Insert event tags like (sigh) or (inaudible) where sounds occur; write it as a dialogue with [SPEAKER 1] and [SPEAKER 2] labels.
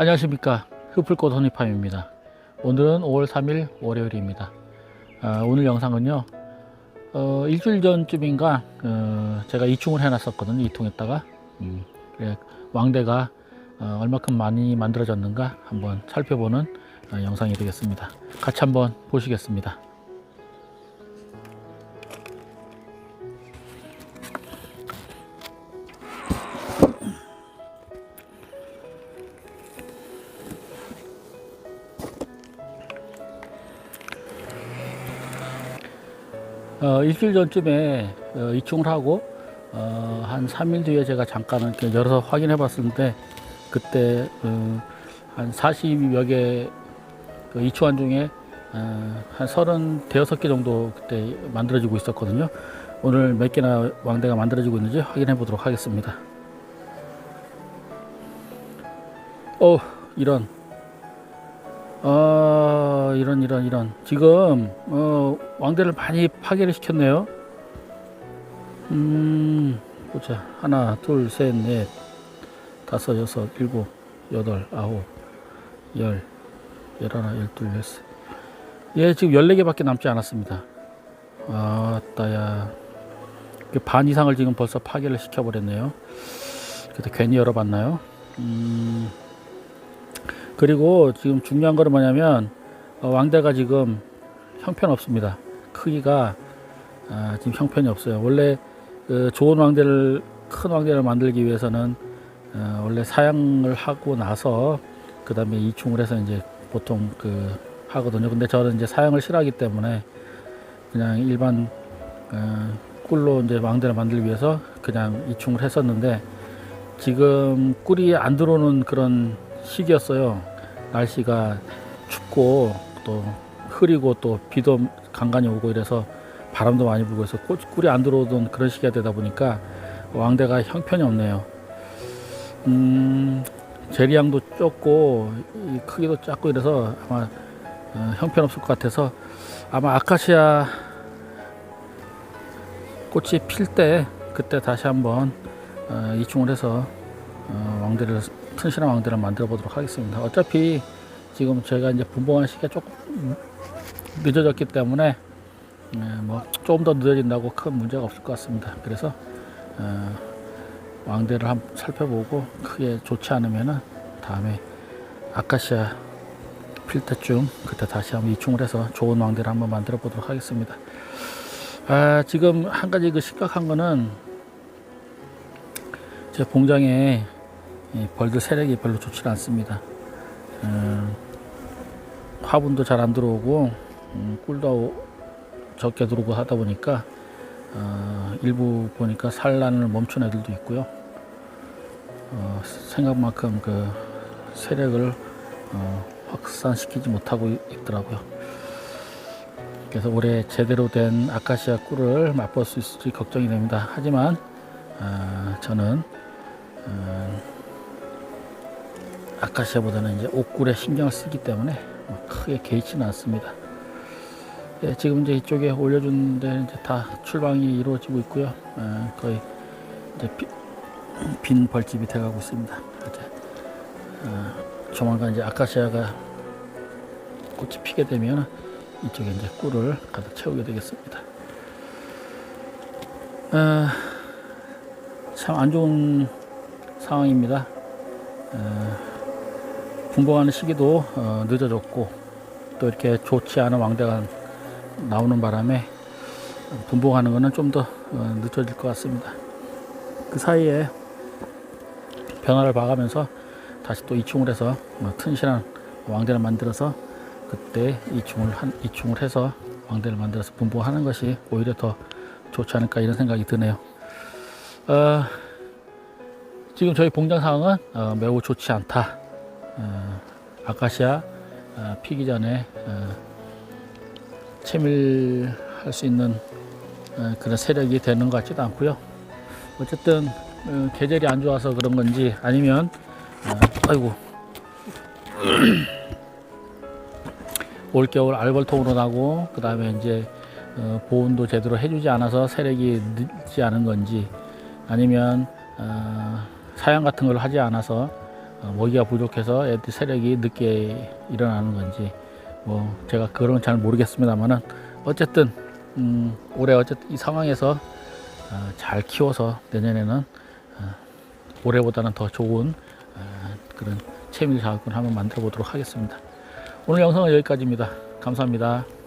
[SPEAKER 1] 안녕하십니까. 흡풀꽃 허니팜입니다. 오늘은 5월 3일 월요일입니다. 아, 오늘 영상은요 어, 일주일 전쯤인가 어, 제가 이충을 해놨었거든요 이통에다가. 음, 그래, 왕대가 어, 얼마큼 많이 만들어졌는가 한번 살펴보는 어, 영상이 되겠습니다. 같이 한번 보시겠습니다 어, 일주일 전쯤에 어, 이충을 하고 어, 한 3일 뒤에 제가 잠깐 이렇게 열어서 확인해 봤었는데 그때 어, 한 40여 개 그 이충한 중에 어, 한 36개 정도 그때 만들어지고 있었거든요. 오늘 몇 개나 왕대가 만들어지고 있는지 확인해 보도록 하겠습니다. 어, 이런 어, 이런 이런 이런 지금 어, 왕대를 많이 파괴를 시켰네요. 음, 보자 하나, 둘, 셋, 넷, 다섯, 여섯, 일곱, 여덟, 아홉, 열, 열하나, 열둘, 열셋. 얘 지금 열네 개밖에 남지 않았습니다. 아따야, 그반 이상을 지금 벌써 파괴를 시켜버렸네요. 그때 괜히 열어봤나요? 음. 그리고 지금 중요한 거는 뭐냐면 어, 왕대가 지금 형편 없습니다. 크기가 아, 지금 형편이 없어요. 원래 그 좋은 왕대를 큰 왕대를 만들기 위해서는 어, 원래 사양을 하고 나서 그 다음에 이충을 해서 이제 보통 그 하거든요. 근데 저는 이제 사양을 싫어하기 때문에 그냥 일반 어, 꿀로 이제 왕대를 만들기 위해서 그냥 이충을 했었는데 지금 꿀이 안 들어오는 그런 시기였어요. 날씨가 춥고 또 흐리고 또 비도 간간히 오고 이래서 바람도 많이 불고 해서 꿀- 꿀이 안 들어오던 그런 시기가 되다 보니까 왕대가 형편이 없네요. 음, 재리양도 좁고 이 크기도 작고 이래서 아마 어, 형편없을 것 같아서 아마 아카시아 꽃이 필 때 그때 다시 한번 어, 이충을 해서 어, 왕대를 튼실한 왕대를 만들어 보도록 하겠습니다. 어차피 지금 제가 이제 분봉하는 시기가 조금 늦어졌기 때문에 예, 뭐 조금 더 늦어진다고 큰 문제가 없을 것 같습니다. 그래서 어, 왕대를 한번 살펴보고 크게 좋지 않으면은 다음에 아카시아 필 때쯤 그때 다시 한번 이충을 해서 좋은 왕대를 한번 만들어 보도록 하겠습니다. 아, 지금 한 가지 그 심각한 거는 제 공장에 이 벌들 세력이 별로 좋지 않습니다. 음, 화분도 잘 안 들어오고 음, 꿀도 적게 들어오고 하다 보니까 어, 일부 보니까 산란을 멈춘 애들도 있고요. 어, 생각만큼 그 세력을 어, 확산시키지 못하고 있- 있더라고요. 그래서 올해 제대로 된 아카시아 꿀을 맛볼 수 있을지 걱정이 됩니다. 하지만 아, 저는 어, 아카시아보다는 이제 옥굴에 신경을 쓰기 때문에 뭐 크게 개의치는 않습니다. 예, 지금 이제 이쪽에 올려준 데는 이제 다 출방이 이루어지고 있고요. 어, 거의 이제 비- 빈 벌집이 돼가고 있습니다. 이제 어, 조만간 이제 아카시아가 꽃이 피게 되면 이쪽에 이제 꿀을 가득 채우게 되겠습니다. 어, 참안 좋은 상황입니다. 어, 분봉하는 시기도 어, 늦어졌고 또 이렇게 좋지 않은 왕대가 나오는 바람에 분봉하는 것은 좀더 어, 늦어질 것 같습니다. 그 사이에 변화를 봐가면서 다시 또 이충을 해서 어, 튼실한 왕대를 만들어서 그때 이충을 한 이충을 해서 왕대를 만들어서 분봉하는 것이 오히려 더 좋지 않을까 이런 생각이 드네요. 어, 지금 저희 봉장 상황은 어, 매우 좋지 않다. 어, 아카시아 어, 피기 전에 어, 채밀할 수 있는 어, 그런 세력이 되는 것 같지도 않고요. 어쨌든 어, 계절이 안 좋아서 그런 건지 아니면 어, 아이고 (clears throat) 올겨울 알벌통으로 나고 그 다음에 이제 어, 보온도 제대로 해주지 않아서 세력이 늦지 않은 건지 아니면 어, 사양 같은 걸 하지 않아서 어, 먹이가 부족해서 애들 세력이 늦게 일어나는 건지 뭐 제가 그런 건잘 모르겠습니다만은 어쨌든 음, 올해 어쨌든 이 상황에서 어, 잘 키워서 내년에는 어, 올해보다는 더 좋은 어, 그런 채밀 자극을 한번 만들어 보도록 하겠습니다. 오늘 영상은 여기까지입니다. 감사합니다.